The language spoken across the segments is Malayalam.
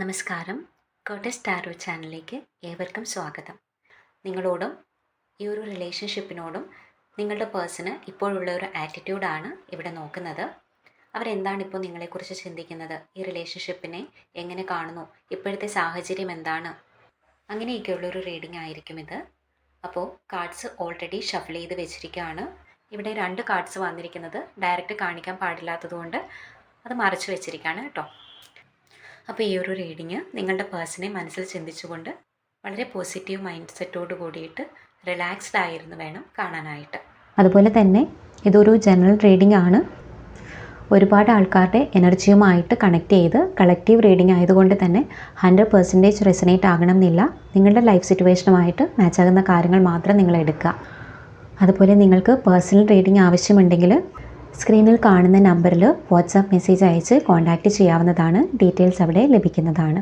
നമസ്കാരം. കോട്ടസ് ടാരോ ചാനലിലേക്ക് ഏവർക്കും സ്വാഗതം. നിങ്ങളോടും ഈ ഒരു റിലേഷൻഷിപ്പിനോടും നിങ്ങളുടെ പേഴ്സണ് ഇപ്പോഴുള്ള ഒരു ആറ്റിറ്റ്യൂഡാണ് ഇവിടെ നോക്കുന്നത്. അവരെന്താണ് ഇപ്പോൾ നിങ്ങളെക്കുറിച്ച് ചിന്തിക്കുന്നത്? ഈ റിലേഷൻഷിപ്പിനെ എങ്ങനെ കാണുന്നു? ഇപ്പോഴത്തെ സാഹചര്യം എന്താണ്? അങ്ങനെയൊക്കെയുള്ളൊരു റീഡിംഗ് ആയിരിക്കും ഇത്. അപ്പോൾ കാർഡ്സ് ഓൾറെഡി ഷഫിൾ ചെയ്ത് വെച്ചിരിക്കുകയാണ്. ഇവിടെ രണ്ട് കാർഡ്സ് വന്നിരിക്കുന്നത്. ഡയറക്റ്റ് കാണിക്കാൻ പാടില്ലാത്തതുകൊണ്ട് അത് മറച്ചു വെച്ചിരിക്കുകയാണ് കേട്ടോ. അപ്പോൾ ഈ ഒരു റീഡിങ് നിങ്ങളുടെ പേഴ്സണെ മനസ്സിൽ ചിന്തിച്ചുകൊണ്ട് വളരെ പോസിറ്റീവ് മൈൻഡ് സെറ്റോട് കൂടിയിട്ട് റിലാക്സ്ഡ് ആയിരുന്നു വേണം കാണാനായിട്ട്. അതുപോലെ തന്നെ ഇതൊരു ജനറൽ റീഡിംഗ് ആണ്. ഒരുപാട് ആൾക്കാരുടെ എനർജിയുമായിട്ട് കണക്ട് ചെയ്ത് കളക്റ്റീവ് റീഡിംഗ് ആയതുകൊണ്ട് തന്നെ ഹൺഡ്രഡ് പെർസെന്റേജ് റെസനേറ്റ് ആകണം എന്നില്ല നിങ്ങളുടെ ലൈഫ് സിറ്റുവേഷനുമായിട്ട് മാച്ചാകുന്ന കാര്യങ്ങൾ മാത്രം നിങ്ങൾ എടുക്കുക. അതുപോലെ നിങ്ങൾക്ക് പേഴ്സണൽ റീഡിംഗ് ആവശ്യമുണ്ടെങ്കിൽ സ്ക്രീനിൽ കാണുന്ന നമ്പറിൽ വാട്സാപ്പ് മെസ്സേജ് അയച്ച് കോൺടാക്റ്റ് ചെയ്യാവുന്നതാണ്. ഡീറ്റെയിൽസ് അവിടെ ലഭിക്കുന്നതാണ്.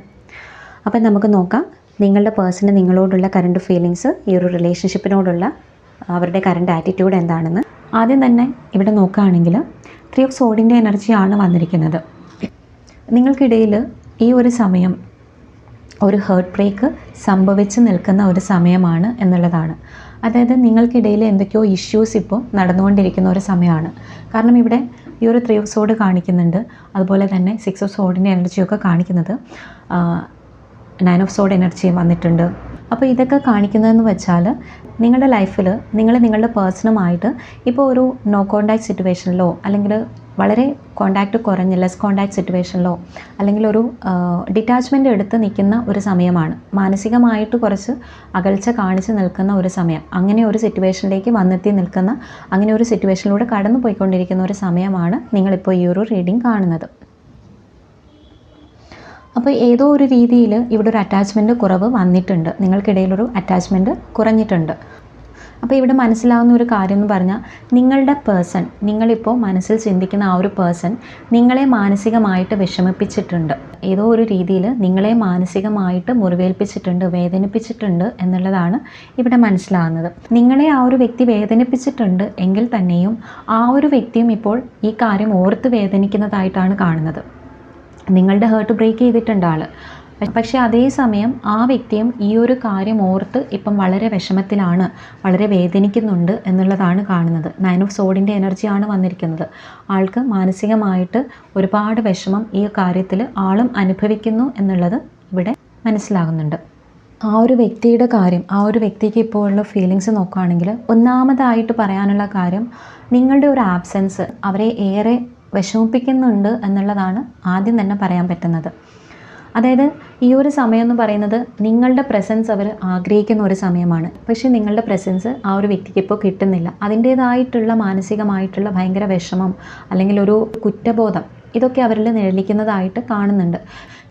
അപ്പം നമുക്ക് നോക്കാം. നിങ്ങളുടെ പേഴ്സണ് നിങ്ങളോടുള്ള കറണ്ട് ഫീലിങ്സ് ഈ ഒരു റിലേഷൻഷിപ്പിനോടുള്ള അവരുടെ കറണ്ട് ആറ്റിറ്റ്യൂഡ് എന്താണെന്ന് ആദ്യം തന്നെ ഇവിടെ നോക്കുകയാണെങ്കിൽ ത്രീ ഓഫ് സോഡിന്റെ എനർജിയാണ് വന്നിരിക്കുന്നത്. നിങ്ങൾക്കിടയിൽ ഈ ഒരു സമയം ഒരു ഹേർട്ട് ബ്രേക്ക് സംഭവിച്ച് നിൽക്കുന്ന ഒരു സമയമാണ് എന്നുള്ളതാണ്. അതായത് നിങ്ങൾക്കിടയിൽ എന്തൊക്കെയോ ഇഷ്യൂസ് ഇപ്പോൾ നടന്നുകൊണ്ടിരിക്കുന്ന ഒരു സമയമാണ്. കാരണം ഇവിടെ ഈ ഒരു ത്രീ ഓഫ് സോഡ് കാണിക്കുന്നുണ്ട്. അതുപോലെ തന്നെ സിക്സ് ഓഫ് സോഡിന്റെ എനർജിയൊക്കെ കാണിക്കുന്നത്. നയൻ ഓഫ് സോഡ് എനർജിയും വന്നിട്ടുണ്ട്. അപ്പോൾ ഇതൊക്കെ കാണിക്കുന്നതെന്ന് വെച്ചാൽ നിങ്ങളുടെ ലൈഫിൽ നിങ്ങൾ നിങ്ങളുടെ പേഴ്സണുമായിട്ട് ഇപ്പോൾ ഒരു നോ കോണ്ടാക്ട് സിറ്റുവേഷനിലോ അല്ലെങ്കിൽ വളരെ കോണ്ടാക്റ്റ് കുറഞ്ഞ ലെസ് കോണ്ടാക്ട് സിറ്റുവേഷനിലോ അല്ലെങ്കിൽ ഒരു ഡിറ്റാച്ച്മെന്റ് എടുത്ത് നിൽക്കുന്ന ഒരു സമയമാണ്. മാനസികമായിട്ട് കുറച്ച് അകൽച്ച കാണിച്ച് നിൽക്കുന്ന ഒരു സമയം. അങ്ങനെ ഒരു സിറ്റുവേഷനിലേക്ക് വന്നെത്തി നിൽക്കുന്ന അങ്ങനെ ഒരു സിറ്റുവേഷനിലൂടെ കടന്നു പോയിക്കൊണ്ടിരിക്കുന്ന ഒരു സമയമാണ് നിങ്ങളിപ്പോൾ ഈ ഒരു റീഡിംഗ് കാണുന്നത്. അപ്പോൾ ഏതോ ഒരു രീതിയിൽ ഇവിടെ ഒരു അറ്റാച്ച്മെന്റ് കുറവ് വന്നിട്ടുണ്ട്. നിങ്ങൾക്കിടയിലൊരു അറ്റാച്ച്മെന്റ് കുറഞ്ഞിട്ടുണ്ട്. അപ്പോൾ ഇവിടെ മനസ്സിലാവുന്ന ഒരു കാര്യം എന്ന് പറഞ്ഞാൽ നിങ്ങളുടെ പേഴ്സൺ നിങ്ങളിപ്പോൾ മനസ്സിൽ ചിന്തിക്കുന്ന ആ ഒരു പേഴ്സൺ നിങ്ങളെ മാനസികമായിട്ട് വിഷമിപ്പിച്ചിട്ടുണ്ട്. ഏതോ ഒരു രീതിയിൽ നിങ്ങളെ മാനസികമായിട്ട് മുറിവേൽപ്പിച്ചിട്ടുണ്ട് വേദനിപ്പിച്ചിട്ടുണ്ട് എന്നുള്ളതാണ് ഇവിടെ മനസ്സിലാകുന്നത് നിങ്ങളെ ആ ഒരു വ്യക്തി വേദനിപ്പിച്ചിട്ടുണ്ട് എങ്കിൽ തന്നെയും ആ ഒരു വ്യക്തിയും ഇപ്പോൾ ഈ കാര്യം ഓർത്ത് വേദനിക്കുന്നതായിട്ടാണ് കാണുന്നത്. നിങ്ങളുടെ ഹേർട്ട് ബ്രേക്ക് ചെയ്തിട്ടുണ്ട് ആൾ പക്ഷേ അതേസമയം ആ വ്യക്തിയും ഈ ഒരു കാര്യം ഓർത്ത് ഇപ്പം വളരെ വിഷമത്തിലാണ് വളരെ വേദനിക്കുന്നുണ്ട് എന്നുള്ളതാണ് കാണുന്നത്. നയൻ ഓഫ് സോഡിന്റെ എനർജിയാണ് വന്നിരിക്കുന്നത്. ആൾക്ക് മാനസികമായിട്ട് ഒരുപാട് വിഷമം ഈ കാര്യത്തിൽ ആളും അനുഭവിക്കുന്നു എന്നുള്ളത് ഇവിടെ മനസ്സിലാകുന്നുണ്ട്. ആ ഒരു വ്യക്തിയുടെ കാര്യം ആ ഒരു വ്യക്തിക്ക് ഇപ്പോൾ ഉള്ള ഫീലിങ്സ് നോക്കുകയാണെങ്കിൽ ഒന്നാമതായിട്ട് പറയാനുള്ള കാര്യം നിങ്ങളുടെ ഒരു ആബ്സെൻസ് അവരെ ഏറെ വിഷമിപ്പിക്കുന്നുണ്ട് എന്നുള്ളതാണ് ആദ്യം തന്നെ പറയാൻ പറ്റുന്നത്. അതായത് ഈ ഒരു സമയം എന്ന് പറയുന്നത് നിങ്ങളുടെ പ്രസൻസ് അവർ ആഗ്രഹിക്കുന്ന ഒരു സമയമാണ്. പക്ഷേ നിങ്ങളുടെ പ്രസൻസ് ആ ഒരു വ്യക്തിക്ക് ഇപ്പോൾ കിട്ടുന്നില്ല. അതിന്റേതായിട്ടുള്ള മാനസികമായിട്ടുള്ള ഭയങ്കര വിഷമം അല്ലെങ്കിൽ ഒരു കുറ്റബോധം ഇതൊക്കെ അവരിൽ നിഴലിക്കുന്നതായിട്ട് കാണുന്നുണ്ട്.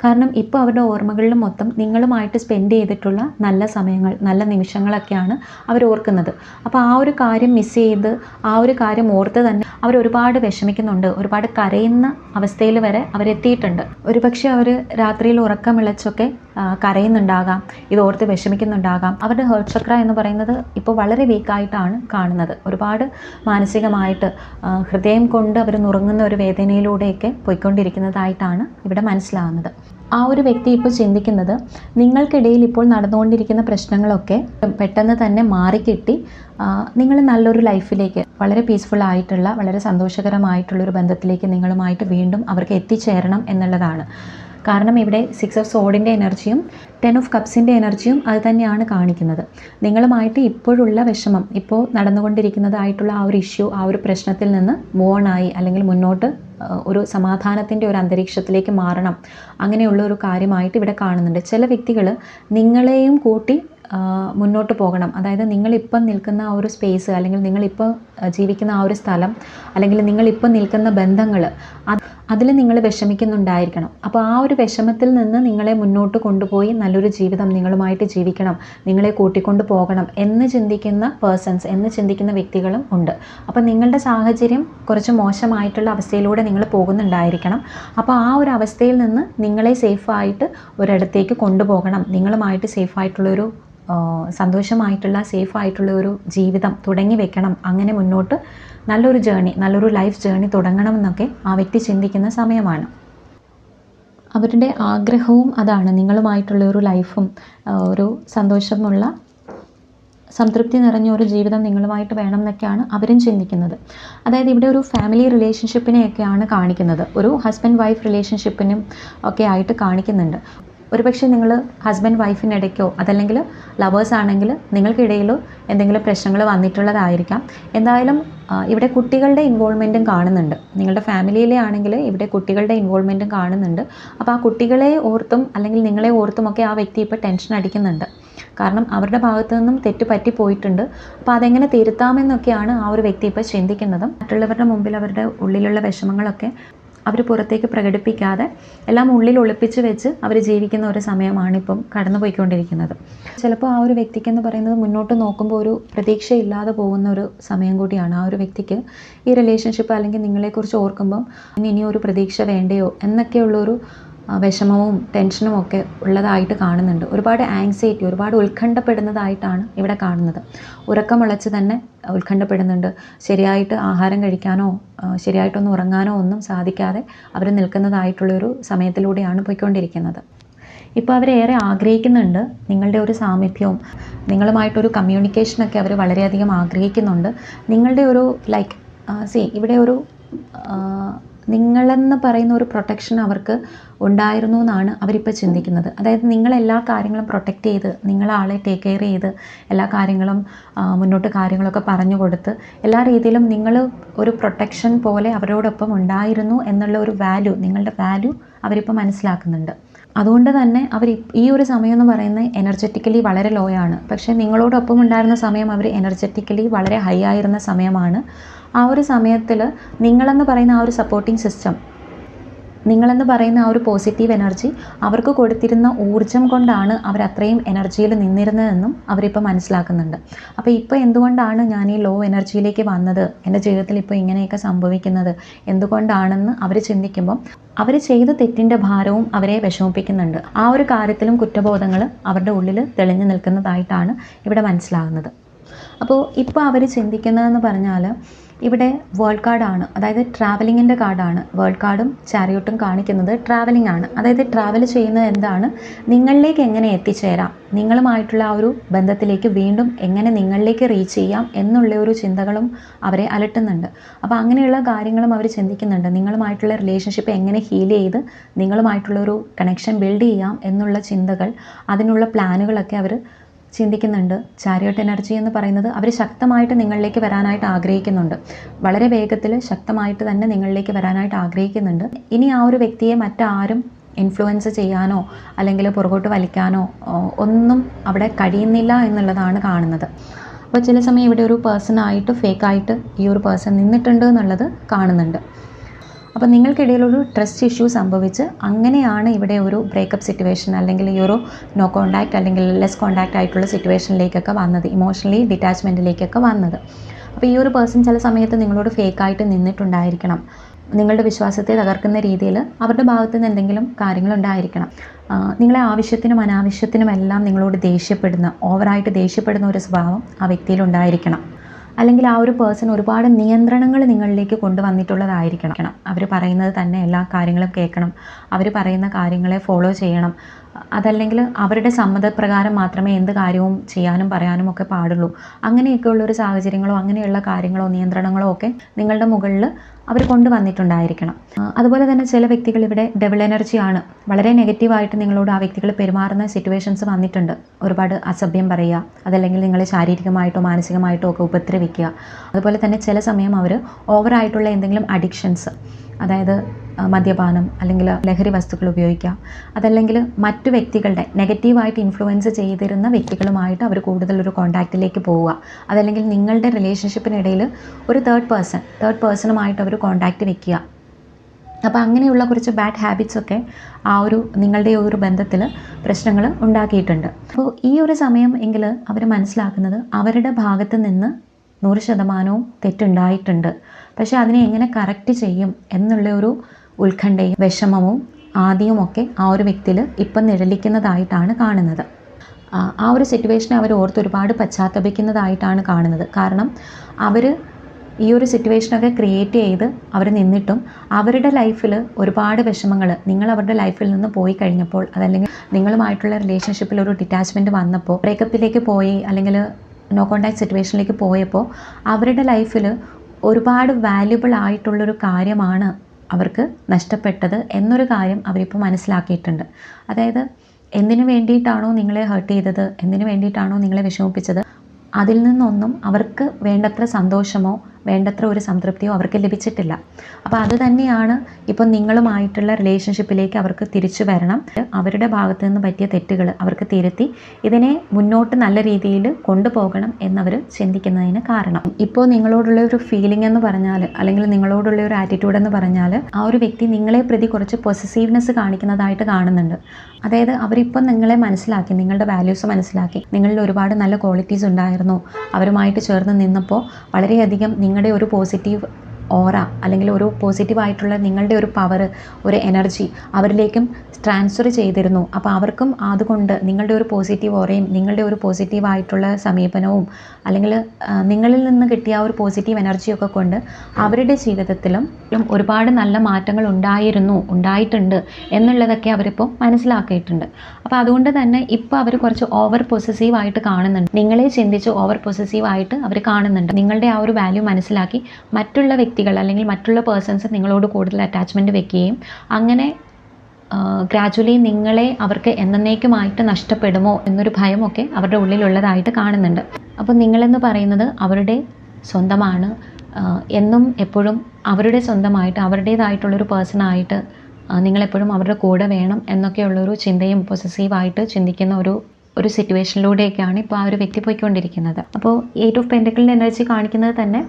കാരണം ഇപ്പോൾ അവരുടെ ഓർമ്മകളിൽ മൊത്തം നിങ്ങളുമായിട്ട് സ്പെൻഡ് ചെയ്തിട്ടുള്ള നല്ല സമയങ്ങൾ നല്ല നിമിഷങ്ങളൊക്കെയാണ് അവർ ഓർക്കുന്നത്. അപ്പോൾ ആ ഒരു കാര്യം മിസ് ചെയ്ത് ആ ഒരു കാര്യം ഓർത്ത് തന്നെ അവർ ഒരുപാട് വിഷമിക്കുന്നുണ്ട്. ഒരുപാട് കരയുന്ന അവസ്ഥയിൽ വരെ അവരെത്തിയിട്ടുണ്ട് ഒരുപക്ഷെ അവർ രാത്രിയിൽ ഉറക്കമിളച്ചൊക്കെ കരയുന്നുണ്ടാകാം ഇത് ഓർത്ത് വിഷമിക്കുന്നുണ്ടാകാം. അവരുടെ ഹേർട്ട് ചക്ര എന്ന് പറയുന്നത് ഇപ്പോൾ വളരെ വീക്കായിട്ടാണ് കാണുന്നത്. ഒരുപാട് മാനസികമായിട്ട് ഹൃദയം കൊണ്ട് അവർ നുറുങ്ങുന്ന ഒരു വേദനയിലൂടെയൊക്കെ പോയിക്കൊണ്ടിരിക്കുന്നതായിട്ടാണ് ഇവിടെ മനസ്സിലാവുന്നത്. ആ ഒരു വ്യക്തി ഇപ്പോൾ ചിന്തിക്കുന്നത് നിങ്ങൾക്കിടയിൽ ഇപ്പോൾ നടന്നുകൊണ്ടിരിക്കുന്ന പ്രശ്നങ്ങളൊക്കെ പെട്ടെന്ന് തന്നെ മാറിക്കിട്ടി നിങ്ങൾ നല്ലൊരു ലൈഫിലേക്ക് വളരെ പീസ്ഫുൾ ആയിട്ടുള്ള വളരെ സന്തോഷകരമായിട്ടുള്ളൊരു ബന്ധത്തിലേക്ക് നിങ്ങളുമായിട്ട് വീണ്ടും അവർക്ക് എത്തിച്ചേരണം എന്നുള്ളതാണ്. കാരണം ഇവിടെ സിക്സ് ഓഫ് സോഡിന്റെ എനർജിയും ടെൻ ഓഫ് കപ്സിന്റെ എനർജിയും അത് തന്നെയാണ് കാണിക്കുന്നത്. നിങ്ങളുമായിട്ട് ഇപ്പോഴുള്ള വിഷമം ഇപ്പോൾ നടന്നുകൊണ്ടിരിക്കുന്നതായിട്ടുള്ള ആ ഒരു ഇഷ്യൂ ആ ഒരു പ്രശ്നത്തിൽ നിന്ന് മൂവ് ഓൺ ആയി അല്ലെങ്കിൽ മുന്നോട്ട് ഒരു സമാധാനത്തിന്റെ ഒരു അന്തരീക്ഷത്തിലേക്ക് മാറണം അങ്ങനെയുള്ള ഒരു കാര്യമായിട്ട് ഇവിടെ കാണുന്നുണ്ട്. ചില വ്യക്തികൾ നിങ്ങളെയും കൂട്ടി മുന്നോട്ട് പോകണം. അതായത് നിങ്ങളിപ്പം നിൽക്കുന്ന ആ ഒരു സ്പേസ് അല്ലെങ്കിൽ നിങ്ങളിപ്പോൾ ജീവിക്കുന്ന ആ ഒരു സ്ഥലം അല്ലെങ്കിൽ നിങ്ങളിപ്പോൾ നിൽക്കുന്ന ബന്ധങ്ങൾ അതിൽ നിങ്ങൾ വിഷമിക്കുന്നുണ്ടായിരിക്കണം. അപ്പോൾ ആ ഒരു വിഷമത്തിൽ നിന്ന് നിങ്ങളെ മുന്നോട്ട് കൊണ്ടുപോയി നല്ലൊരു ജീവിതം നിങ്ങളുമായിട്ട് ജീവിക്കണം നിങ്ങളെ കൂട്ടിക്കൊണ്ട് പോകണം എന്ന് ചിന്തിക്കുന്ന പേഴ്സൺസ് എന്ന് ചിന്തിക്കുന്ന വ്യക്തികളും ഉണ്ട്. അപ്പോൾ നിങ്ങളുടെ സാഹചര്യം കുറച്ച് മോശമായിട്ടുള്ള അവസ്ഥയിലൂടെ നിങ്ങൾ പോകുന്നുണ്ടായിരിക്കണം. അപ്പോൾ ആ ഒരു അവസ്ഥയിൽ നിന്ന് നിങ്ങളെ സേഫായിട്ട് ഒരിടത്തേക്ക് കൊണ്ടുപോകണം. നിങ്ങളുമായിട്ട് സേഫായിട്ടുള്ളൊരു സന്തോഷമായിട്ടുള്ള സേഫായിട്ടുള്ള ഒരു ജീവിതം തുടങ്ങി വെക്കണം. അങ്ങനെ മുന്നോട്ട് നല്ലൊരു ജേണി നല്ലൊരു ലൈഫ് ജേണി തുടങ്ങണമെന്നൊക്കെ ആ വ്യക്തി ചിന്തിക്കുന്ന സമയമാണ്. അവരുടെ ആഗ്രഹവും അതാണ്. നിങ്ങളുമായിട്ടുള്ള ഒരു ലൈഫും ഒരു സന്തോഷമുള്ള സംതൃപ്തി നിറഞ്ഞ ഒരു ജീവിതം നിങ്ങളുമായിട്ട് വേണം എന്നൊക്കെയാണ് അവരും ചിന്തിക്കുന്നത്. അതായത് ഇവിടെ ഒരു ഫാമിലി റിലേഷൻഷിപ്പിനെയൊക്കെയാണ് കാണിക്കുന്നത്. ഒരു ഹസ്ബൻഡ് വൈഫ് റിലേഷൻഷിപ്പിനും ഒക്കെ ആയിട്ട് കാണിക്കുന്നുണ്ട്. ഒരുപക്ഷെ നിങ്ങൾ ഹസ്ബൻഡ് വൈഫിനിടയ്ക്കോ അതല്ലെങ്കിൽ ലവേഴ്സ് ആണെങ്കിൽ നിങ്ങൾക്കിടയിലോ എന്തെങ്കിലും പ്രശ്നങ്ങൾ വന്നിട്ടുള്ളതായിരിക്കാം. എന്തായാലും ഇവിടെ കുട്ടികളുടെ ഇൻവോൾവ്മെന്റും കാണുന്നുണ്ട്. നിങ്ങളുടെ ഫാമിലിയിലെ ആണെങ്കിൽ ഇവിടെ കുട്ടികളുടെ ഇൻവോൾവ്മെന്റും കാണുന്നുണ്ട്. അപ്പോൾ ആ കുട്ടികളെ ഓർത്തും അല്ലെങ്കിൽ നിങ്ങളെ ഓർത്തുമൊക്കെ ആ വ്യക്തി ഇപ്പോൾ ടെൻഷൻ അടിക്കുന്നുണ്ട്. കാരണം അവരുടെ ഭാഗത്തു നിന്നും തെറ്റ് പറ്റി പോയിട്ടുണ്ട്. അപ്പോൾ അതെങ്ങനെ തിരുത്താമെന്നൊക്കെയാണ് ആ ഒരു വ്യക്തി ഇപ്പോൾ ചിന്തിക്കുന്നത്. മറ്റുള്ളവരുടെ മുമ്പിൽ അവരുടെ ഉള്ളിലുള്ള വിഷമങ്ങളൊക്കെ അവർ പുറത്തേക്ക് പ്രകടിപ്പിക്കാതെ എല്ലാം ഉള്ളിൽ ഒളിപ്പിച്ച് വെച്ച് അവർ ജീവിക്കുന്ന ഒരു സമയമാണ് ഇപ്പം കടന്നു പോയിക്കൊണ്ടിരിക്കുന്നത് ചിലപ്പോൾ ആ ഒരു വ്യക്തിക്കെന്ന് പറയുന്നത് മുന്നോട്ട് നോക്കുമ്പോൾ ഒരു പ്രതീക്ഷയില്ലാതെ പോകുന്ന ഒരു സമയം കൂടിയാണ്. ആ ഒരു വ്യക്തിക്ക് ഈ റിലേഷൻഷിപ്പ് അല്ലെങ്കിൽ നിങ്ങളെക്കുറിച്ച് ഓർക്കുമ്പം ഇനി ഒരു പ്രതീക്ഷ വേണ്ടയോ എന്നൊക്കെയുള്ളൊരു വിഷമവും ടെൻഷനും ഒക്കെ ഉള്ളതായിട്ട് കാണുന്നുണ്ട്. ഒരുപാട് ആങ്സൈറ്റി ഒരുപാട് ഉത്കണ്ഠപ്പെടുന്നതായിട്ടാണ് ഇവിടെ കാണുന്നത്. ഉറക്കമുളച്ച് തന്നെ ഉത്കണ്ഠപ്പെടുന്നുണ്ട്. ശരിയായിട്ട് ആഹാരം കഴിക്കാനോ ശരിയായിട്ടൊന്നും ഉറങ്ങാനോ ഒന്നും സാധിക്കാതെ അവർ നിൽക്കുന്നതായിട്ടുള്ളൊരു സമയത്തിലൂടെയാണ് പോയിക്കൊണ്ടിരിക്കുന്നത്. ഇപ്പോൾ അവരേറെ ആഗ്രഹിക്കുന്നുണ്ട് നിങ്ങളുടെ ഒരു സാമീപ്യവും നിങ്ങളുമായിട്ടൊരു കമ്മ്യൂണിക്കേഷനൊക്കെ അവർ വളരെയധികം ആഗ്രഹിക്കുന്നുണ്ട്. നിങ്ങളുടെ ഒരു ലൈക്ക് സി ഇവിടെ ഒരു നിങ്ങളെന്ന് പറയുന്ന ഒരു പ്രൊട്ടക്ഷൻ അവർക്ക് ഉണ്ടായിരുന്നു എന്നാണ് അവരിപ്പോൾ ചിന്തിക്കുന്നത്. അതായത് നിങ്ങൾ എല്ലാ കാര്യങ്ങളും പ്രൊട്ടക്റ്റ് ചെയ്ത് നിങ്ങളാളെ ടേക്ക് കെയർ ചെയ്ത് എല്ലാ കാര്യങ്ങളും മുന്നോട്ട് കാര്യങ്ങളൊക്കെ പറഞ്ഞു കൊടുത്ത് എല്ലാ രീതിയിലും നിങ്ങൾ ഒരു പ്രൊട്ടക്ഷൻ പോലെ അവരോടൊപ്പം ഉണ്ടായിരുന്നു എന്നുള്ള ഒരു വാല്യൂ നിങ്ങളുടെ വാല്യൂ അവരിപ്പോൾ മനസ്സിലാക്കുന്നുണ്ട്. അതുകൊണ്ട് തന്നെ അവർ ഈ ഒരു സമയം എന്ന് പറയുന്നത് എനർജറ്റിക്കലി വളരെ ലോ ആണ്. പക്ഷേ നിങ്ങളോടൊപ്പം ഉണ്ടായിരുന്ന സമയം അവർ എനർജറ്റിക്കലി വളരെ ഹൈ ആയിരുന്ന സമയമാണ്. ആ ഒരു സമയത്തിൽ നിങ്ങളെന്ന് പറയുന്ന ആ ഒരു സപ്പോർട്ടിംഗ് സിസ്റ്റം നിങ്ങളെന്ന് പറയുന്ന ആ ഒരു പോസിറ്റീവ് എനർജി അവർക്ക് കൊടുത്തിരുന്ന ഊർജം കൊണ്ടാണ് അവർ അത്രയും എനർജിയിൽ നിന്നിരുന്നതെന്നും അവരിപ്പോൾ മനസ്സിലാക്കുന്നുണ്ട്. അപ്പോൾ ഇപ്പോൾ എന്തുകൊണ്ടാണ് ഞാൻ ഈ ലോ എനർജിയിലേക്ക് വന്നത്? എന്റെ ജീവിതത്തിൽ ഇപ്പോൾ ഇങ്ങനെയൊക്കെ സംഭവിക്കുന്നത് എന്തുകൊണ്ടാണെന്ന് അവർ ചിന്തിക്കുമ്പം അവർ ചെയ്ത തെറ്റിന്റെ ഭാരവും അവരെ വിഷമിപ്പിക്കുന്നുണ്ട്. ആ ഒരു കാര്യത്തിലും കുറ്റബോധങ്ങൾ അവരുടെ ഉള്ളിൽ തെളിഞ്ഞു നിൽക്കുന്നതായിട്ടാണ് ഇവിടെ മനസ്സിലാകുന്നത്. അപ്പോൾ ഇപ്പോൾ അവർ ചിന്തിക്കുന്നതെന്ന് പറഞ്ഞാൽ ഇവിടെ വേൾഡ് കാർഡാണ് അതായത് ട്രാവലിങ്ങിന്റെ കാർഡാണ് വേൾഡ് കാർഡും ചാരിയോട്ടും കാണിക്കുന്നത് ട്രാവലിംഗ് ആണ്. അതായത് ട്രാവൽ ചെയ്യുന്നത് എന്താണ്? നിങ്ങളിലേക്ക് എങ്ങനെ എത്തിച്ചേരാം? നിങ്ങളുമായിട്ടുള്ള ആ ഒരു ബന്ധത്തിലേക്ക് വീണ്ടും എങ്ങനെ നിങ്ങളിലേക്ക് റീച്ച് ചെയ്യാം എന്നുള്ള ഒരു ചിന്തകളും അവരെ അലട്ടുന്നുണ്ട്. അപ്പോൾ അങ്ങനെയുള്ള കാര്യങ്ങളും അവർ ചിന്തിക്കുന്നുണ്ട്. നിങ്ങളുമായിട്ടുള്ള റിലേഷൻഷിപ്പ് എങ്ങനെ ഹീൽ ചെയ്ത് നിങ്ങളുമായിട്ടുള്ള ഒരു കണക്ഷൻ ബിൽഡ് ചെയ്യാം എന്നുള്ള ചിന്തകൾ അതിനുള്ള പ്ലാനുകളൊക്കെ അവർ ചിന്തിക്കുന്നുണ്ട്. ചാരിയോട്ട് എനർജി എന്ന് പറയുന്നത് അവർ ശക്തമായിട്ട് നിങ്ങളിലേക്ക് വരാനായിട്ട് ആഗ്രഹിക്കുന്നുണ്ട്. വളരെ വേഗത്തിൽ ശക്തമായിട്ട് തന്നെ നിങ്ങളിലേക്ക് വരാനായിട്ട് ആഗ്രഹിക്കുന്നുണ്ട്. ഇനി ആ ഒരു വ്യക്തിയെ മറ്റാരും ഇൻഫ്ലുവൻസ് ചെയ്യാനോ അല്ലെങ്കിൽ പുറകോട്ട് വലിക്കാനോ ഒന്നും അവിടെ കഴിയുന്നില്ല എന്നുള്ളതാണ് കാണുന്നത്. അപ്പോൾ ചില സമയം ഇവിടെ ഒരു പേഴ്സണായിട്ട് ഫേക്കായിട്ട് ഈ ഒരു പേഴ്സൺ നിന്നിട്ടുണ്ട് എന്നുള്ളത് കാണുന്നുണ്ട്. അപ്പോൾ നിങ്ങൾക്കിടയിൽ ഒരു ട്രസ്റ്റ് ഇഷ്യൂ സംഭവിച്ച് അങ്ങനെയാണ് ഇവിടെ ഒരു ബ്രേക്കപ്പ് സിറ്റുവേഷൻ അല്ലെങ്കിൽ ഈ ഒരു നോ കോണ്ടാക്റ്റ് അല്ലെങ്കിൽ ലെസ് കോണ്ടാക്റ്റ് ആയിട്ടുള്ള സിറ്റുവേഷനിലേക്കൊക്കെ വന്നത് ഇമോഷണലി ഡിറ്റാച്ച്മെന്റിലേക്കൊക്കെ വന്നത്. അപ്പോൾ ഈ ഒരു പേഴ്സൺ ചില സമയത്ത് നിങ്ങളോട് ഫേക്കായിട്ട് നിന്നിട്ടുണ്ടായിരിക്കണം. നിങ്ങളുടെ വിശ്വാസത്തെ തകർക്കുന്ന രീതിയിൽ അവരുടെ ഭാഗത്ത് നിന്ന് എന്തെങ്കിലും കാര്യങ്ങളുണ്ടായിരിക്കണം നിങ്ങളെ ആവശ്യത്തിനും അനാവശ്യത്തിനും എല്ലാം നിങ്ങളോട് ദേഷ്യപ്പെടുന്ന ഓവറായിട്ട് ദേഷ്യപ്പെടുന്ന ഒരു സ്വഭാവം ആ വ്യക്തിയിലുണ്ടായിരിക്കണം അല്ലെങ്കിൽ ആ ഒരു പേഴ്സൺ ഒരുപാട് നിയന്ത്രണങ്ങൾ നിങ്ങളിലേക്ക് കൊണ്ടുവന്നിട്ടുള്ളതായിരിക്കണം. അവർ പറയുന്നത് തന്നെ എല്ലാ കാര്യങ്ങളും കേൾക്കണം. അവർ പറയുന്ന കാര്യങ്ങളെ ഫോളോ ചെയ്യണം. അതല്ലെങ്കിൽ അവരുടെ സമ്മതപ്രകാരം മാത്രമേ എന്ത് കാര്യവും ചെയ്യാനും പറയാനും ഒക്കെ പാടുള്ളൂ. അങ്ങനെയൊക്കെയുള്ളൊരു സാഹചര്യങ്ങളോ അങ്ങനെയുള്ള കാര്യങ്ങളോ നിയന്ത്രണങ്ങളോ ഒക്കെ നിങ്ങളുടെ മുകളിൽ അവർ കൊണ്ടുവന്നിട്ടുണ്ടായിരിക്കണം. അതുപോലെ തന്നെ ചില വ്യക്തികൾ ഇവിടെ ഡബിൾ എനർജിയാണ് വളരെ നെഗറ്റീവായിട്ട് നിങ്ങളോട് ആ വ്യക്തികൾ പെരുമാറുന്ന സിറ്റുവേഷൻസ് വന്നിട്ടുണ്ട്. ഒരുപാട് അസഭ്യം പറയുക അതല്ലെങ്കിൽ നിങ്ങളെ ശാരീരികമായിട്ടോ മാനസികമായിട്ടോ ഒക്കെ ഉപദ്രവിക്കുക. അതുപോലെ തന്നെ ചില സമയം അവർ ഓവറായിട്ടുള്ള എന്തെങ്കിലും അഡിക്ഷൻസ് അതായത് മദ്യപാനം അല്ലെങ്കിൽ ലഹരി വസ്തുക്കൾ ഉപയോഗിക്കാം. അതല്ലെങ്കിൽ മറ്റു വ്യക്തികളുടെ നെഗറ്റീവായിട്ട് ഇൻഫ്ലുവൻസ് ചെയ്തിരുന്ന വ്യക്തികളുമായിട്ട് അവർ കൂടുതൽ ഒരു കോണ്ടാക്റ്റിലേക്ക് പോവുക. അതല്ലെങ്കിൽ നിങ്ങളുടെ റിലേഷൻഷിപ്പിനിടയിൽ ഒരു തേർഡ് പേഴ്സൺ തേർഡ് പേഴ്സണുമായിട്ട് അവർ കോണ്ടാക്റ്റ് വെക്കുക. അപ്പോൾ അങ്ങനെയുള്ള കുറച്ച് ബാഡ് ഹാബിറ്റ്സൊക്കെ ആ ഒരു നിങ്ങളുടെ ഒരു ബന്ധത്തിൽ പ്രശ്നങ്ങൾ ഉണ്ടാക്കിയിട്ടുണ്ട്. അപ്പോൾ ഈ ഒരു സമയം എങ്കിൽ അവർ മനസ്സിലാക്കുന്നത് അവരുടെ ഭാഗത്ത് നിന്ന് നൂറ് ശതമാനവും തെറ്റുണ്ടായിട്ടുണ്ട്. പക്ഷേ അതിനെ എങ്ങനെ കറക്റ്റ് ചെയ്യും എന്നുള്ള ഒരു ഉത്കണ്ഠയും വിഷമവും ആദ്യവുമൊക്കെ ആ ഒരു വ്യക്തിയിൽ ഇപ്പം നിഴലിക്കുന്നതായിട്ടാണ് കാണുന്നത്. ആ ഒരു സിറ്റുവേഷനെ അവർ ഓർത്ത് ഒരുപാട് പശ്ചാത്തപിക്കുന്നതായിട്ടാണ് കാണുന്നത്. കാരണം അവർ ഈ ഒരു സിറ്റുവേഷനൊക്കെ ക്രിയേറ്റ് ചെയ്ത് അവർ നിന്നിട്ടും അവരുടെ ലൈഫിൽ ഒരുപാട് വിഷമങ്ങൾ നിങ്ങൾ അവരുടെ ലൈഫിൽ നിന്ന് പോയി കഴിഞ്ഞപ്പോൾ അതല്ലെങ്കിൽ നിങ്ങളുമായിട്ടുള്ള റിലേഷൻഷിപ്പിൽ ഒരു ഡിറ്റാച്ച്മെന്റ് വന്നപ്പോൾ ബ്രേക്കപ്പിലേക്ക് പോയി അല്ലെങ്കിൽ നോ കോൺടാക്ട് സിറ്റുവേഷനിലേക്ക് പോയപ്പോൾ അവരുടെ ലൈഫിൽ ഒരുപാട് വാല്യുബിൾ ആയിട്ടുള്ളൊരു കാര്യമാണ് അവർക്ക് നഷ്ടപ്പെട്ടത് എന്നൊരു കാര്യം അവരിപ്പോൾ മനസ്സിലാക്കിയിട്ടുണ്ട്. അതായത് എന്തിനു വേണ്ടിയിട്ടാണോ നിങ്ങളെ ഹേർട്ട് ചെയ്തത്? എന്തിനു വേണ്ടിയിട്ടാണോ നിങ്ങളെ വിഷമിപ്പിച്ചത്? അതിൽ നിന്നൊന്നും അവർക്ക് വേണ്ടത്ര സന്തോഷമോ വേണ്ടത്ര ഒരു സംതൃപ്തിയോ അവർക്ക് ലഭിച്ചിട്ടില്ല. അപ്പോൾ അത് തന്നെയാണ് ഇപ്പം നിങ്ങളുമായിട്ടുള്ള റിലേഷൻഷിപ്പിലേക്ക് അവർക്ക് തിരിച്ചു വരണം. അവരുടെ ഭാഗത്തു നിന്ന് പറ്റിയ തെറ്റുകൾ അവർക്ക് തിരുത്തി ഇതിനെ മുന്നോട്ട് നല്ല രീതിയിൽ കൊണ്ടുപോകണം എന്നവർ ചിന്തിക്കുന്നതിന് കാരണം. ഇപ്പോൾ നിങ്ങളോടുള്ള ഒരു ഫീലിംഗ് എന്ന് പറഞ്ഞാൽ അല്ലെങ്കിൽ നിങ്ങളോടുള്ള ഒരു ആറ്റിറ്റ്യൂഡ് എന്ന് പറഞ്ഞാൽ ആ ഒരു വ്യക്തി നിങ്ങളെ പ്രതി കുറച്ച് പൊസസീവ്നെസ് കാണിക്കുന്നതായിട്ട് കാണുന്നുണ്ട്. അതായത് അവരിപ്പം നിങ്ങളെ മനസ്സിലാക്കി നിങ്ങളുടെ വാല്യൂസ് മനസ്സിലാക്കി നിങ്ങളിൽ ഒരുപാട് നല്ല ക്വാളിറ്റീസ് ഉണ്ടായിരുന്നു അവരുമായിട്ട് ചേർന്ന് നിന്നപ്പോൾ വളരെയധികം നിങ്ങളുടെ ഒരു പോസിറ്റീവ് ഓറ അല്ലെങ്കിൽ ഒരു പോസിറ്റീവായിട്ടുള്ള നിങ്ങളുടെ ഒരു പവർ ഒരു എനർജി അവരിലേക്കും ട്രാൻസ്ഫർ ചെയ്തിരുന്നു. അപ്പോൾ അവർക്കും അതുകൊണ്ട് നിങ്ങളുടെ ഒരു പോസിറ്റീവ് ഓറയും നിങ്ങളുടെ ഒരു പോസിറ്റീവായിട്ടുള്ള സമീപനവും അല്ലെങ്കിൽ നിങ്ങളിൽ നിന്ന് കിട്ടിയ ഒരു പോസിറ്റീവ് എനർജിയൊക്കെ കൊണ്ട് അവരുടെ ജീവിതത്തിലും ഒരുപാട് നല്ല മാറ്റങ്ങൾ ഉണ്ടായിരുന്നു ഉണ്ടായിട്ടുണ്ട് എന്നുള്ളതൊക്കെ അവരിപ്പോൾ മനസ്സിലാക്കിയിട്ടുണ്ട്. അപ്പോൾ അതുകൊണ്ട് തന്നെ ഇപ്പോൾ അവർ കുറച്ച് ഓവർ പൊസസീവ് ആയിട്ട് കാണുന്നുണ്ട്. നിങ്ങളെ ചിന്തിച്ച് ഓവർ പൊസസീവ് ആയിട്ട് അവർ കാണുന്നുണ്ട്. നിങ്ങളുടെ ആ ഒരു വാല്യൂ മനസ്സിലാക്കി മറ്റുള്ള വ്യക്തികൾ അല്ലെങ്കിൽ മറ്റുള്ള പേഴ്സൺസ് നിങ്ങളോട് കൂടുതൽ അറ്റാച്ച്മെന്റ് വെക്കുകയും അങ്ങനെ ഗ്രാജുവലി നിങ്ങളെ അവർക്ക് എന്നേക്കുമായിട്ട് നഷ്ടപ്പെടുമോ എന്നൊരു ഭയമൊക്കെ അവരുടെ ഉള്ളിലുള്ളതായിട്ട് കാണുന്നുണ്ട്. അപ്പോൾ നിങ്ങളെന്ന് പറയുന്നത് അവരുടെ സ്വന്തമാണ്. എന്നും എപ്പോഴും അവരുടെ സ്വന്തമായിട്ട് അവരുടേതായിട്ടുള്ളൊരു പേഴ്സണായിട്ട് നിങ്ങളെപ്പോഴും അവരുടെ കൂടെ വേണം എന്നൊക്കെയുള്ളൊരു ചിന്തയും പൊസസീവായിട്ട് ചിന്തിക്കുന്ന ഒരു ഒരു സിറ്റുവേഷനിലൂടെയൊക്കെയാണ് ഇപ്പോൾ ആ ഒരു വ്യക്തി പോയിക്കൊണ്ടിരിക്കുന്നത്. അപ്പോൾ എയ്റ്റ് ഓഫ് പെന്റക്കിളിന്റെ എനർജി കാണിക്കുന്നത് തന്നെ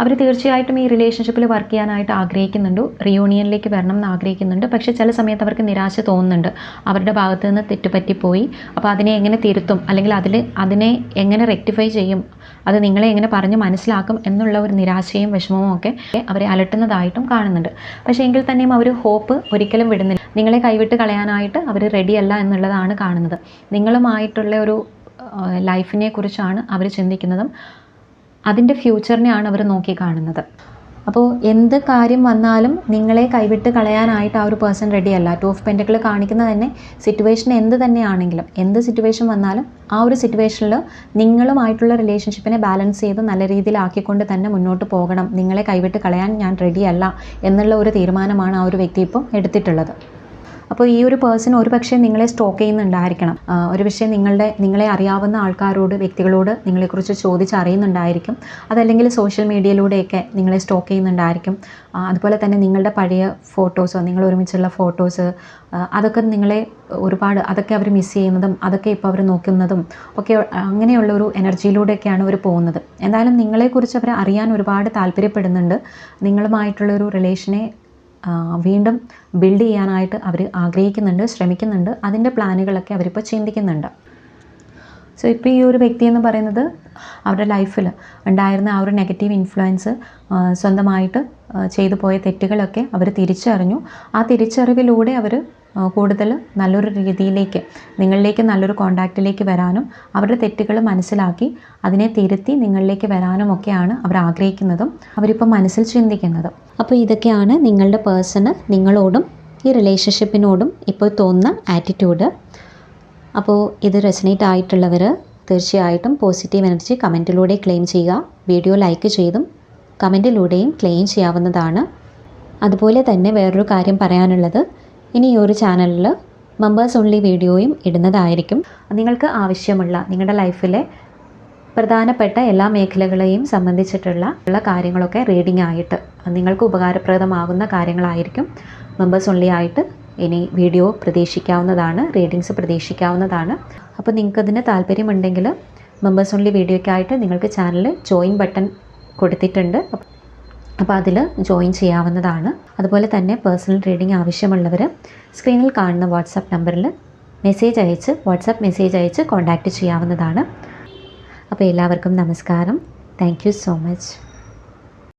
അവർ തീർച്ചയായിട്ടും ഈ റിലേഷൻഷിപ്പിൽ വർക്ക് ചെയ്യാനായിട്ട് ആഗ്രഹിക്കുന്നുണ്ട്. റിയൂണിയനിലേക്ക് വരണം എന്ന് ആഗ്രഹിക്കുന്നുണ്ട്. പക്ഷേ ചില സമയത്ത് അവർക്ക് നിരാശ തോന്നുന്നുണ്ട്. അവരുടെ ഭാഗത്ത് നിന്ന് തെറ്റുപറ്റിപ്പോയി. അപ്പോൾ അതിനെ എങ്ങനെ തിരുത്തും? അല്ലെങ്കിൽ അതിൽ അതിനെ എങ്ങനെ റെക്ടിഫൈ ചെയ്യും? അത് നിങ്ങളെ എങ്ങനെ പറഞ്ഞ് മനസ്സിലാക്കും? എന്നുള്ള ഒരു നിരാശയും വിഷമവും ഒക്കെ അവരെ അലട്ടുന്നതായിട്ടും കാണുന്നുണ്ട്. പക്ഷേ എങ്കിൽ തന്നെയും അവർ ഹോപ്പ് ഒരിക്കലും വിടുന്നില്ല. നിങ്ങളെ കൈവിട്ട് കളയാനായിട്ട് അവർ റെഡിയല്ല എന്നുള്ളതാണ് കാണുന്നത്. നിങ്ങളുമായിട്ടുള്ള ഒരു ലൈഫിനെ കുറിച്ചാണ് അവർ ചിന്തിക്കുന്നതും അതിന്റെ ഫ്യൂച്ചറിനെയാണ് അവർ നോക്കി കാണുന്നത്. അപ്പോൾ എന്ത് കാര്യം വന്നാലും നിങ്ങളെ കൈവിട്ട് കളയാനായിട്ട് ആ ഒരു പേഴ്സൺ റെഡിയല്ല ടു ഓഫ് പെന്റക്കിൾ കാണിക്കുന്നത് തന്നെ സിറ്റുവേഷൻ എന്ത് തന്നെയാണെങ്കിലും എന്ത് സിറ്റുവേഷൻ വന്നാലും ആ ഒരു സിറ്റുവേഷനിൽ നിങ്ങളുമായിട്ടുള്ള റിലേഷൻഷിപ്പിനെ ബാലൻസ് ചെയ്ത് നല്ല രീതിയിലാക്കിക്കൊണ്ട് തന്നെ മുന്നോട്ട് പോകണം. നിങ്ങളെ കൈവിട്ട് കളയാൻ ഞാൻ റെഡിയല്ല എന്നുള്ള ഒരു തീരുമാനമാണ് ആ ഒരു വ്യക്തി ഇപ്പം എടുത്തിട്ടുള്ളത്. അപ്പോൾ ഈ ഒരു പേഴ്സൺ ഒരു പക്ഷേ നിങ്ങളെ സ്റ്റോക്ക് ചെയ്യുന്നുണ്ടായിരിക്കണം. ഒരു പക്ഷേ നിങ്ങളുടെ നിങ്ങളെ അറിയാവുന്ന ആൾക്കാരോട് വ്യക്തികളോട് നിങ്ങളെക്കുറിച്ച് ചോദിച്ചറിയുന്നുണ്ടായിരിക്കും. അതല്ലെങ്കിൽ സോഷ്യൽ മീഡിയയിലൂടെയൊക്കെ നിങ്ങളെ സ്റ്റോക്ക് ചെയ്യുന്നുണ്ടായിരിക്കും. അതുപോലെ തന്നെ നിങ്ങളുടെ പഴയ ഫോട്ടോസോ നിങ്ങൾ ഒരുമിച്ചുള്ള ഫോട്ടോസ് അതൊക്കെ നിങ്ങളെ ഒരുപാട് അതൊക്കെ അവർ മിസ് ചെയ്യുന്നതും അതൊക്കെ ഇപ്പോൾ അവർ നോക്കുന്നതും ഒക്കെ അങ്ങനെയുള്ള ഒരു എനർജിയിലൂടെയൊക്കെയാണ് അവർ പോകുന്നത്. എന്തായാലും നിങ്ങളെക്കുറിച്ച് അവർ അറിയാൻ ഒരുപാട് താല്പര്യപ്പെടുന്നുണ്ട്. നിങ്ങളുമായിട്ടുള്ള ഒരു റിലേഷനെ വീണ്ടും ബിൽഡ് ചെയ്യാനായിട്ട് അവർ ആഗ്രഹിക്കുന്നുണ്ട് ശ്രമിക്കുന്നുണ്ട്. അതിന്റെ പ്ലാനുകളൊക്കെ അവരിപ്പോൾ ചിന്തിക്കുന്നുണ്ട്. സോ ഇപ്പോൾ ഈ ഒരു വ്യക്തി എന്ന് പറയുന്നത് അവരുടെ ലൈഫിൽ ഉണ്ടായിരുന്ന ആ ഒരു നെഗറ്റീവ് ഇൻഫ്ലുവൻസ് സ്വന്തമായിട്ട് ചെയ്തു പോയ തെറ്റുകളൊക്കെ അവർ തിരിച്ചറിഞ്ഞു. ആ തിരിച്ചറിവിലൂടെ അവർ കൂടുതൽ നല്ലൊരു രീതിയിലേക്ക് നിങ്ങളിലേക്ക് നല്ലൊരു കോണ്ടാക്റ്റിലേക്ക് വരാനും അവരുടെ തെറ്റുകൾ മനസ്സിലാക്കി അതിനെ തിരുത്തി നിങ്ങളിലേക്ക് വരാനും ഒക്കെയാണ് അവർ ആഗ്രഹിക്കുന്നതും അവരിപ്പോൾ മനസ്സിൽ ചിന്തിക്കുന്നതും. അപ്പോൾ ഇതൊക്കെയാണ് നിങ്ങളുടെ പേഴ്സണ് നിങ്ങളോടും ഈ റിലേഷൻഷിപ്പിനോടും ഇപ്പോൾ തോന്നുന്ന ആറ്റിറ്റ്യൂഡ്. അപ്പോൾ ഇത് റെസനേറ്റ് ആയിട്ടുള്ളവർ തീർച്ചയായിട്ടും പോസിറ്റീവ് എനർജി കമന്റിലൂടെ ക്ലെയിം ചെയ്യുക വീഡിയോ ലൈക്ക് ചെയ്തും കമന്റിലൂടെയും ക്ലെയിം ചെയ്യാവുന്നതാണ്. അതുപോലെ തന്നെ വേറൊരു കാര്യം പറയാനുള്ളത് ഇനി ഈ ഒരു ചാനലിൽ മെമ്പേഴ്സ് ഓൺലി വീഡിയോയും ഇടുന്നതായിരിക്കും. നിങ്ങൾക്ക് ആവശ്യമുള്ള നിങ്ങളുടെ ലൈഫിലെ പ്രധാനപ്പെട്ട എല്ലാ മേഖലകളെയും സംബന്ധിച്ചിട്ടുള്ള ഉള്ള കാര്യങ്ങളൊക്കെ റീഡിംഗ് ആയിട്ട് നിങ്ങൾക്ക് ഉപകാരപ്രദമാകുന്ന കാര്യങ്ങളായിരിക്കും മെമ്പേഴ്സ് ഓൺലി ആയിട്ട് ഇനി വീഡിയോ പ്രതീക്ഷിക്കാവുന്നതാണ് റീഡിങ്സ് പ്രതീക്ഷിക്കാവുന്നതാണ്. അപ്പോൾ നിങ്ങൾക്കതിന് താല്പര്യമുണ്ടെങ്കിൽ മെമ്പേഴ്സ് ഓൺലി വീഡിയോയ്ക്കായിട്ട് നിങ്ങൾക്ക് ചാനൽ ജോയിൻ ബട്ടൺ കൊടുത്തിട്ടുണ്ട്. അപ്പോൾ അതിൽ ജോയിൻ ചെയ്യാവുന്നതാണ്. അതുപോലെ തന്നെ പേഴ്സണൽ റീഡിംഗ് ആവശ്യമുള്ളവർ സ്ക്രീനിൽ കാണുന്ന വാട്സാപ്പ് നമ്പറിൽ മെസ്സേജ് അയച്ച് വാട്സാപ്പ് മെസ്സേജ് അയച്ച് കോൺടാക്റ്റ് ചെയ്യാവുന്നതാണ്. അപ്പോൾ എല്ലാവർക്കും നമസ്കാരം. Thank so much